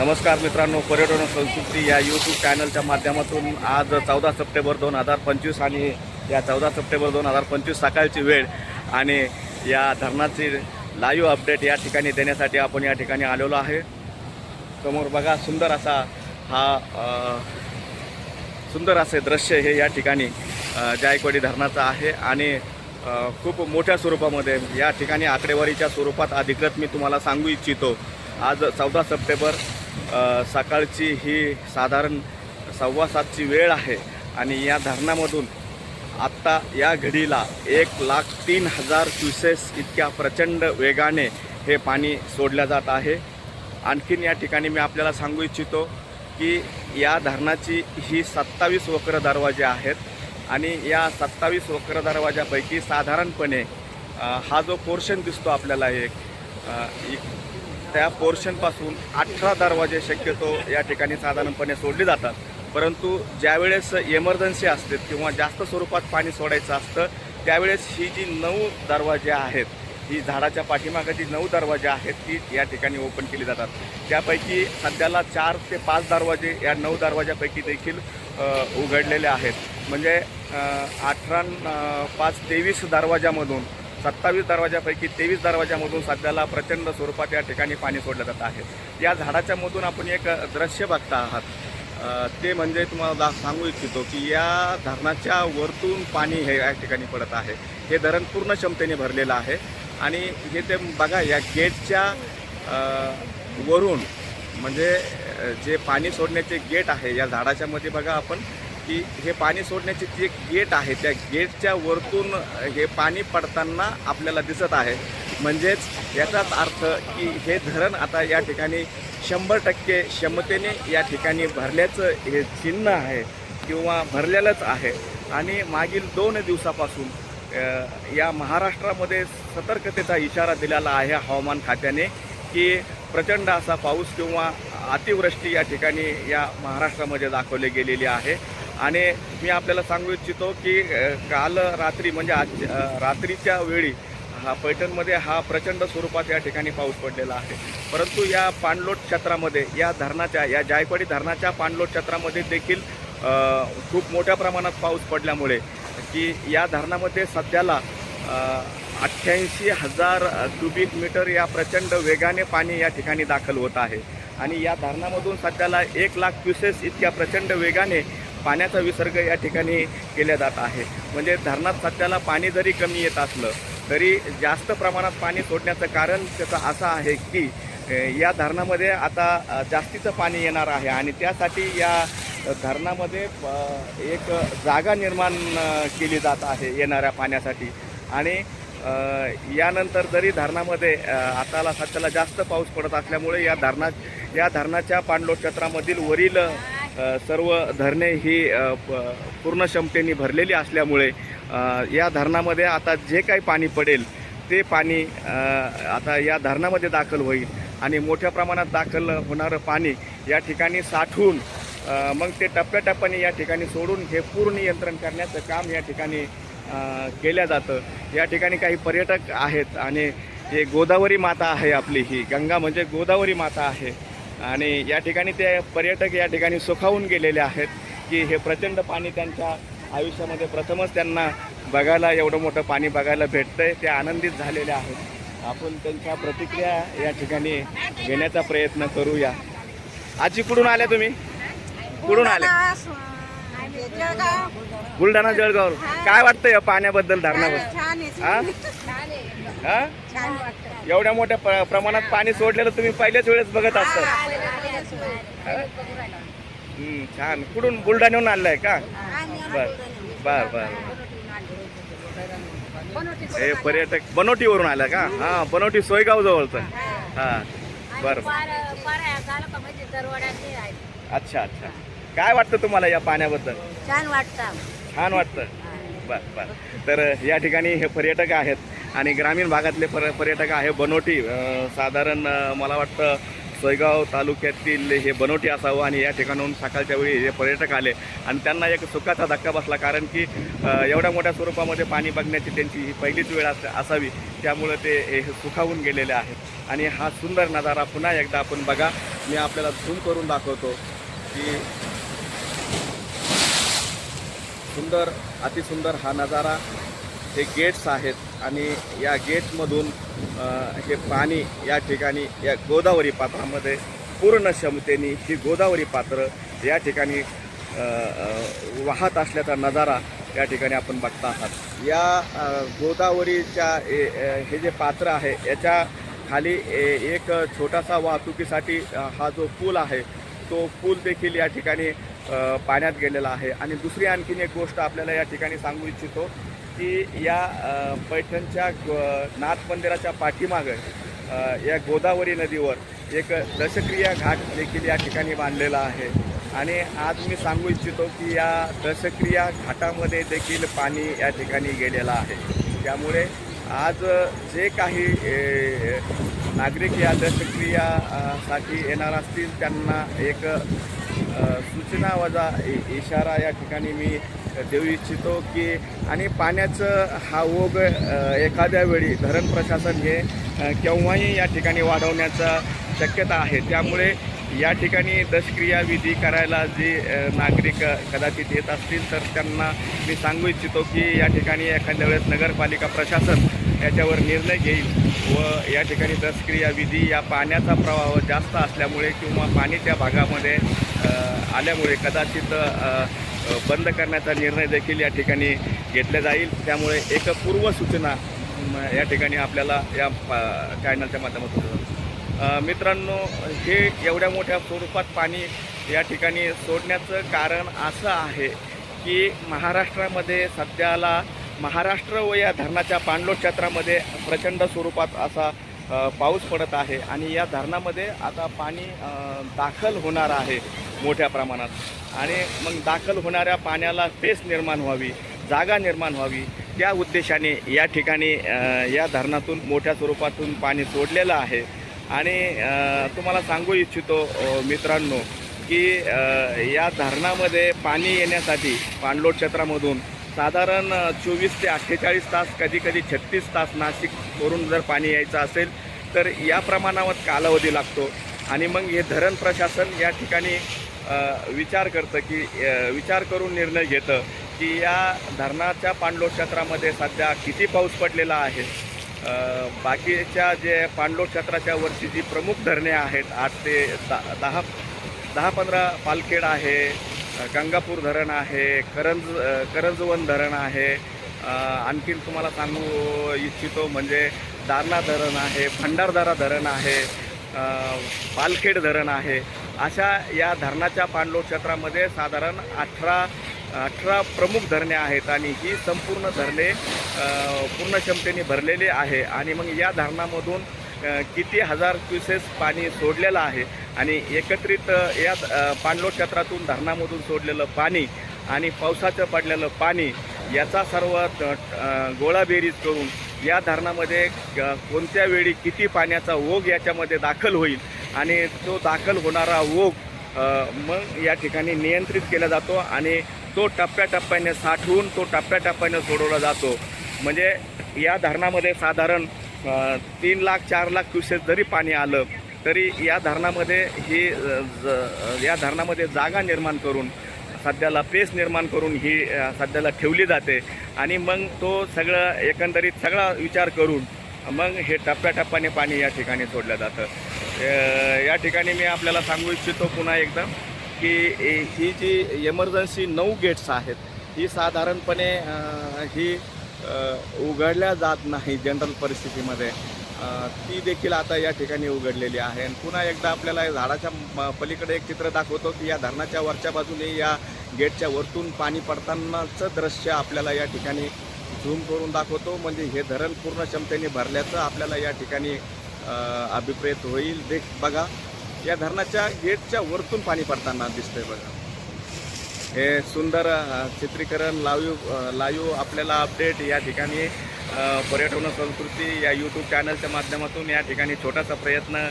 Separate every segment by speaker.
Speaker 1: नमस्कार मित्रांनो पर्यटन संस्कृती या यूट्यूब चॅनलच्या माध्यमातून आज चौदा सप्टेंबर दोन हजार पंचवीस आणि या चौदा सप्टेंबर दोन हजार पंचवीस सकाळची वेळ आणि या धरणाची लाईव्ह अपडेट या ठिकाणी देण्यासाठी आपण या ठिकाणी आलेलो आहे. समोर बघा सुंदर असा हा सुंदर असे दृश्य हे या ठिकाणी जायकवाडी धरणाचं आहे आणि खूप मोठ्या स्वरूपामध्ये या ठिकाणी आकडेवारीच्या स्वरूपात अधिकृत मी तुम्हाला सांगू इच्छितो. आज चौदा सप्टेंबर सकाळची ही साधारण सव्वा सातची वेळ आहे आणि या धरणामधून आत्ता या घडीला एक लाख तीन हजार क्युसेस इतक्या प्रचंड वेगाने हे पाणी सोडलं जात आहे. आणखीन या ठिकाणी मी आपल्याला सांगू इच्छितो की या धरणाची ही सत्तावीस वक्र दरवाजे आहेत आणि या सत्तावीस वक्र दरवाजापैकी साधारणपणे हा जो पोर्शन दिसतो आपल्याला एक त्या पोर्शनपासून अठरा दरवाजे शक्यतो या ठिकाणी साधारणपणे सोडले जातात. परंतु ज्यावेळेस इमर्जन्सी असते किंवा जास्त स्वरूपात पाणी सोडायचं असतं त्यावेळेस ही जी नऊ दरवाजे आहेत ही झाडाच्या पाठीमागे जी नऊ दरवाजे आहेत ती या ठिकाणी ओपन केली जातात. त्यापैकी सध्याला चार ते पाच दरवाजे या नऊ दरवाजापैकी देखील उघडलेले आहेत. म्हणजे अठरा पाच तेवीस दरवाजामधून सत्तावीस दरवाजापैकी तेवीस दरवाजामधून सध्याला प्रचंड स्वरूपात या ठिकाणी पाणी सोडलं जात आहे. या झाडाच्या मधून आपण एक दृश्य बघता आहात. ते म्हणजे तुम्हाला सांगू इच्छितो की या धरणाच्या वरतून पाणी हे या ठिकाणी पडत आहे. हे धरण पूर्ण क्षमतेने भरलेलं आहे. आणि हे ते बघा या गेटच्या वरून म्हणजे जे पाणी सोडण्याचे गेट आहे या झाडाच्या मध्ये बघा आपण की हे पाणी सोडण्याचे जे गेट आहे त्या गेटच्या वरतून हे पाणी पडताना आपल्याला दिसत आहे. म्हणजेच याचाच अर्थ की हे धरण आता या ठिकाणी शंभर टक्के क्षमतेने या ठिकाणी भरल्याचं हे चिन्ह आहे किंवा भरलेलंच आहे. आणि मागील दोन दिवसापासून या महाराष्ट्रामध्ये सतर्कतेचा इशारा दिलेला आहे हवामान खात्याने की प्रचंड असा पाऊस किंवा अतिवृष्टी या ठिकाणी या महाराष्ट्रामध्ये दाखवली गेलेली आहे. आणि मी आपल्याला सांगू इच्छितो की काल रात्री म्हणजे आज रात्रीच्या वेळी हा पैठणमध्ये हा प्रचंड स्वरूपात या ठिकाणी पाऊस पडलेला आहे. परंतु या पाणलोट क्षेत्रामध्ये या धरणाच्या या जायकवाडी धरणाच्या पाणलोट क्षेत्रामध्ये देखील खूप मोठ्या प्रमाणात पाऊस पडल्यामुळे की या धरणामध्ये सध्याला अठ्ठ्याऐंशी हजार क्युबिक मीटर या प्रचंड वेगाने पाणी या ठिकाणी दाखल होत आहे. आणि या धरणामधून सध्याला एक लाख क्युसेस इतक्या प्रचंड वेगाने पाण्याचा विसर्ग या ठिकाणी केला जात आहे. म्हणजे धरणात सध्याला पाणी जरी कमी येत असलं तरी जास्त प्रमाणात पाणी सोडण्याचं कारण त्याचं असं आहे की या धरणामध्ये आता जास्तीचं पाणी येणार आहे आणि त्यासाठी या धरणामध्ये एक जागा निर्माण केली जात आहे येणाऱ्या पाण्यासाठी. आणि यानंतर जरी धरणामध्ये आताला सध्याला जास्त पाऊस पडत असल्यामुळे या धरणा या धरणाच्या पाणलोट क्षेत्रामधील वरील सर्व धरणे ही प- पूर्ण क्षमतेने भरलेली असल्यामुळे या धरणामध्ये आता जे काही पाणी पडेल ते पाणी आता या धरणामध्ये दाखल होईल. आणि मोठ्या प्रमाणात दाखल होणारं पाणी या ठिकाणी साठवून मग ते टप्प्याटप्प्याने या ठिकाणी सोडून हे पूर्ण नियंत्रण करण्याचं काम या ठिकाणी केल्या केलं जातं. या ठिकाणी काही पर्यटक आहेत आणि हे गोदावरी माता आहे आपली ही. गंगा म्हणजे गोदावरी माता आहे. आणि या ठिकाणी ते पर्यटक या ठिकाणी सुखावून गेलेले आहेत की हे प्रचंड पाणी त्यांच्या आयुष्यामध्ये प्रथमच त्यांना बघायला एवढं मोठं पाणी बघायला भेटतं आहे ते आनंदित झालेले आहेत. आपण त्यांच्या प्रतिक्रिया या ठिकाणी घेण्याचा प्रयत्न करूया. आजी कुठून आल्या तुम्ही? कुठून आले बुलढाणा जळगाव. काय वाटतं या पाण्याबद्दल धरणाबद्दल हा? हा? एवढ्या मोठ्या प्र- प्रमाणात पाणी सोडलेलं तुम्ही पहिल्याच वेळेस बघत असता छान. कुठून? बुलढाण्याहून आणलाय का? बर. बर बर. हे पर्यटक बनोटीवरून आला का? हा बनोटी सोयगाव जवळचं. हा. बर. अच्छा अच्छा. काय वाटतं तुम्हाला या पाण्याबद्दल?
Speaker 2: छान वाटतं
Speaker 1: छान वाटतं. बर बर. तर या ठिकाणी हे पर्यटक आहेत आणि ग्रामीण भागातले पर पर्यटक आहे बनोटी. साधारण मला वाटतं सोयगाव तालुक्यातील हे बनोटी असावं आणि या ठिकाणाहून सकाळच्या वेळी हे पर्यटक आले. आणि त्यांना एक सुखाचा धक्का बसला कारण की एवढ्या मोठ्या स्वरूपामध्ये पाणी बघण्याची त्यांची ही पहिलीच वेळ अस असावी. त्यामुळं ते हे सुखावून गेलेले आहेत. आणि हा सुंदर नजारा पुन्हा एकदा आपण बघा. मी आपल्याला झूम करून दाखवतो की सुंदर अतिसुंदर हा नजारा हे गेट्स आहेत आणि या गेटमधून हे पाणी या ठिकाणी या गोदावरी पात्रामध्ये पूर्ण क्षमतेने ही गोदावरी पात्र या ठिकाणी वाहत असल्याचा नजारा या ठिकाणी आपण बघता आहात. या गोदावरीच्या ए- हे जे पात्र आहे याच्या खाली ए- एक छोटासा वाहतुकीसाठी हा जो पूल आहे तो पूल देखील या ठिकाणी पाण्यात गेलेला आहे. आणि दुसरी आणखीन एक गोष्ट आपल्याला या ठिकाणी सांगू इच्छितो की या पैठणच्या नाथ मंदिराच्या पाठीमागं या गोदावरी नदीवर एक दशक्रिया घाट देखील या ठिकाणी बांधलेला आहे. आणि आज मी सांगू इच्छितो की या दशक्रिया घाटामध्ये देखील पाणी या ठिकाणी गेलेलं आहे. त्यामुळे आज जे काही नागरिक या दशक्रियासाठी साठी येणार असतील त्यांना एक सूचना वजा इ- इशारा या ठिकाणी मी देऊ इच्छितो की आणि पाण्याचं हा ओघ एखाद्या वेळी धरण प्रशासन हे केव्हाही या ठिकाणी वाढवण्याचा शक्यता आहे. त्यामुळे या ठिकाणी दशक्रियाविधी करायला जे नागरिक कदाचित येत असतील तर त्यांना मी सांगू इच्छितो की या ठिकाणी एखाद्या वेळेस नगरपालिका प्रशासन याच्यावर निर्णय घेईल व या ठिकाणी दशक्रियाविधी या पाण्याचा प्रवाह जास्त असल्यामुळे किंवा पाणी त्या भागामध्ये आल्यामुळे कदाचित बंद करण्याचा निर्णय देखील या ठिकाणी घेतला जाईल. त्यामुळे एक पूर्वसूचना या ठिकाणी आपल्याला या चॅनलच्या माध्यमातून मित्रांनो हे एवढ्या मोठ्या स्वरूपात पाणी या ठिकाणी सोडण्याचं कारण असं आहे की महाराष्ट्रामध्ये सध्याला महाराष्ट्र व या धरणाच्या पाणलोट क्षेत्रामध्ये प्रचंड स्वरूपात असा पाऊस पडत आहे आणि या धरणामध्ये आता पाणी दाखल होणार आहे मोठ्या प्रमाणात. आणि मग दाखल होणाऱ्या पाण्याला पेस निर्माण व्हावी जागा निर्माण व्हावी त्या उद्देशाने या ठिकाणी या धरणातून मोठ्या स्वरूपातून पाणी सोडलेलं आहे. आणि तुम्हाला सांगू इच्छितो मित्रांनो की या धरणामध्ये पाणी येण्यासाठी पाणलोट क्षेत्रामधून साधारण चोवीस ते अठ्ठेचाळीस तास कधी कधी छत्तीस तास नाशिकवरून जर पाणी यायचं असेल तर या प्रमाणावर कालावधी लागतो. आणि मग हे धरण प्रशासन या ठिकाणी विचार करतं की विचार करून निर्णय घेतं की या धरणाच्या पाणलोट क्षेत्रामध्ये सध्या किती पाऊस पडलेला आहे. बाकीच्या जे पाणलोट क्षेत्राच्या वरची जी प्रमुख धरणे आहेत आठ ते दहा दहा पंधरा पालखेड आहे गंगापूर धरण आहे करंज करंजवन धरण आहे. आणखीन तुम्हाला सांगू इच्छितो म्हणजे दारणा धरण आहे भंडारदारा धरण आहे पालखेड धरण आहे. अशा या धरणाच्या पाणलोट क्षेत्रामध्ये साधारण अठरा अठरा प्रमुख धरणे आहेत आणि ही संपूर्ण धरणे पूर्ण क्षमतेने भरलेली आहे. आणि मग या धरणामधून किती हजार क्युसेस पाणी सोडलेलं आहे आणि एकत्रित या पाणलोट क्षेत्रातून धरणामधून सोडलेलं पाणी आणि पावसाचं पडलेलं पाणी याचा सर्व गोळाबेरीज करून या धरणामध्ये कोणत्या वेळी किती पाण्याचा ओघ याच्यामध्ये दाखल होईल आणि तो दाखल होणारा ओघ मग या ठिकाणी नियंत्रित केला जातो आणि तो टप्प्याटप्प्याने साठवून तो टप्प्याटप्प्याने सोडवला जातो. म्हणजे या धरणामध्ये साधारण तीन लाख चार लाख क्युसेस जरी पाणी आलं तरी या धरणामध्ये ही ज- या धरणामध्ये जागा निर्माण करून सध्याला पेस निर्माण करून ही सध्याला ठेवली जाते. आणि मग तो सगळं एकंदरीत सगळा विचार करून मग हे टप्प्याटप्प्याने पाणी या ठिकाणी सोडलं जातं. या ठिकाणी मी आपल्याला सांगू इच्छितो पुन्हा एकदा की ही जी एमर्जन्सी नऊ गेट्स आहेत ही साधारणपणे ही उघडल्या जात नाही जनरल परिस्थितीमध्ये. ती देखील आता या ठिकाणी उघडलेली आहे. आणि पुन्हा एकदा आपल्याला झाडाच्या म- पलीकडे एक चित्र दाखवतो की या धरणाच्या वरच्या बाजूने या गेटच्या वरतून पाणी पडतानाचं दृश्य आपल्याला या ठिकाणी झूम करून दाखवतो. म्हणजे हे धरण पूर्ण क्षमतेने भरल्याचं आपल्याला या ठिकाणी अभिप्रेत होईल. देख बघा या धरणाच्या गेटच्या वरतून पाणी पडताना दिसतंय बघा. हे सुंदर चित्रीकरण लाईव्ह लाईव्ह आपल्याला अपडेट या ठिकाणी पर्यटन संस्कृती या यूट्यूब चॅनलच्या माध्यमातून या ठिकाणी छोटासा प्रयत्न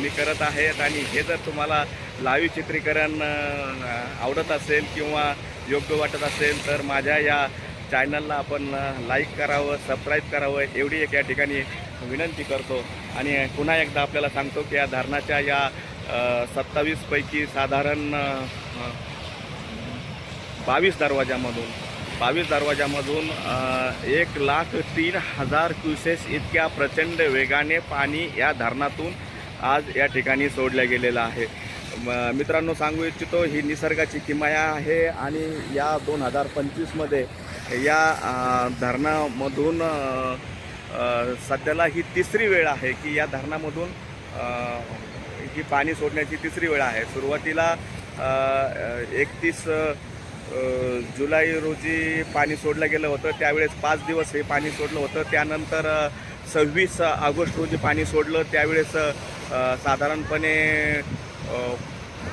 Speaker 1: मी करत आहेत. आणि हे जर तुम्हाला लाईव्ह चित्रीकरण आवडत असेल किंवा योग्य वाटत असेल तर माझ्या या चॅनलला आपण लाईक करावं सबस्क्राईब करावं एवढी एक या ठिकाणी विनंती करतो. आणि पुन्हा एकदा आपल्याला सांगतो की या धरणाच्या या सत्तावीसपैकी साधारण बावीस दरवाजामधून बावीस दरवाजामधून एक लाख तीन हजार क्युसेस इतक्या प्रचंड वेगाने पाणी या धरणातून आज या ठिकाणी सोडलं गेलेलं आहे. म- मित्रांनो सांगू इच्छितो ही निसर्गाची किमाया आहे आणि या दोन हजार पंचवीसमध्ये या धरणामधून सध्याला ही तिसरी वेळ आहे की या धरणामधून ही पाणी सोडण्याची तिसरी वेळ आहे. सुरुवातीला एकतीस जुलै रोजी पाणी सोडलं गेलं होतं. त्यावेळेस पाच दिवस हे पाणी सोडलं होतं. त्यानंतर सव्वीस ऑगस्ट रोजी पाणी सोडलं. त्यावेळेस साधारणपणे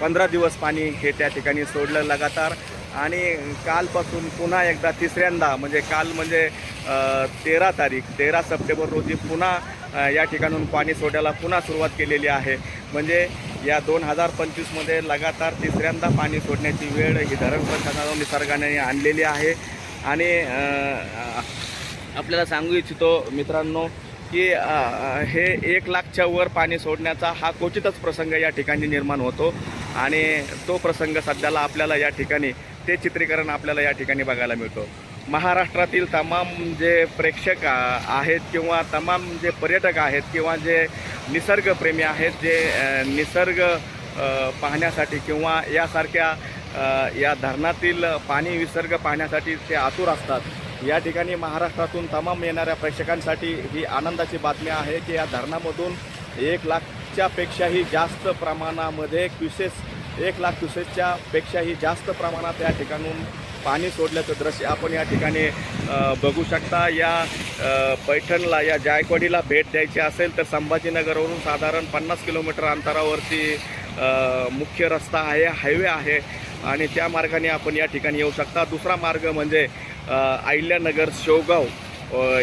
Speaker 1: पंधरा दिवस पाणी हे त्या ठिकाणी सोडलं लगातार. आणि कालपासून पुन्हा एकदा तिसऱ्यांदा म्हणजे काल म्हणजे तेरा तारीख तेरा सप्टेंबर रोजी पुन्हा या ठिकाणून पाणी सोडायला पुन्हा सुरुवात केलेली आहे. म्हणजे या दोन हजार पंचवीसमध्ये लगातार तिसऱ्यांदा पाणी सोडण्याची वेळ ही धरण प्रशासनानं निसर्गाने आणलेली आहे. आणि आपल्याला सांगू इच्छितो मित्रांनो की हे एक लाखच्या वर पाणी सोडण्याचा हा क्वचितच प्रसंग या ठिकाणी निर्माण होतो. आणि तो प्रसंग सध्याला आपल्याला या ठिकाणी ते चित्रीकरण आपल्याला या ठिकाणी बघायला मिळतो. महाराष्ट्रातील तमाम जे प्रेक्षक आहेत किंवा तमाम जे पर्यटक आहेत किंवा जे निसर्गप्रेमी आहेत जे निसर्ग पाहण्यासाठी किंवा यासारख्या या धरणातील पाणी विसर्ग पाहण्यासाठी ते आतुर असतात. या ठिकाणी महाराष्ट्रातून तमाम येणाऱ्या प्रेक्षकांसाठी ही आनंदाची बातमी आहे की या धरणामधून एक लाखच्या पेक्षाही जास्त प्रमाणामध्ये क्युसेस एक लाख क्युसेसच्या पेक्षाही जास्त प्रमाणात या ठिकाणून पाणी सोडल्याचं दृश्य आपण या ठिकाणी बघू शकता. या पैठणला या जायकवाडीला भेट द्यायची असेल तर संभाजीनगरवरून साधारण पन्नास किलोमीटर अंतरावरती मुख्य रस्ता आहे हायवे आहे आणि त्या मार्गाने आपण या ठिकाणी येऊ शकता. दुसरा मार्ग म्हणजे अहिल्यानगर शेवगाव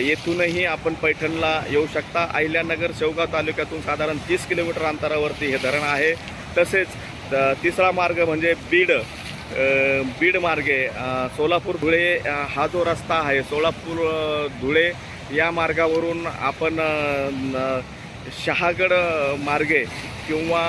Speaker 1: येथूनही आपण पैठणला येऊ शकता. अहिल्यानगर शेवगाव तालुक्यातून साधारण तीस किलोमीटर अंतरावरती हे धरण आहे. तसेच तिसरा मार्ग म्हणजे बीड बीड मार्गे सोलापूर धुळे हा जो रस्ता आहे सोलापूर धुळे या मार्गावरून आपण शहागड मार्गे किंवा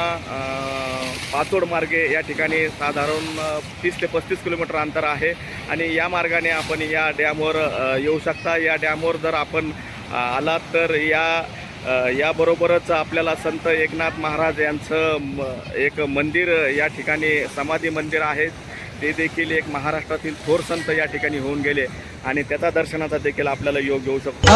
Speaker 1: पाचोड मार्गे या ठिकाणी साधारण तीस ते पस्तीस किलोमीटर अंतर आहे आणि या मार्गाने आपण या डॅमवर येऊ शकता. या डॅमवर जर आपण आलात तर या याबरोबरच आपल्याला संत एकनाथ महाराज यांचं म- एक मंदिर या ठिकाणी समाधी मंदिर आहे. ते देखील एक महाराष्ट्रातील थोर संत या ठिकाणी होऊन गेले. आणि त्याचा दर्शनाचा देखील आपल्याला योग येऊ शकतो.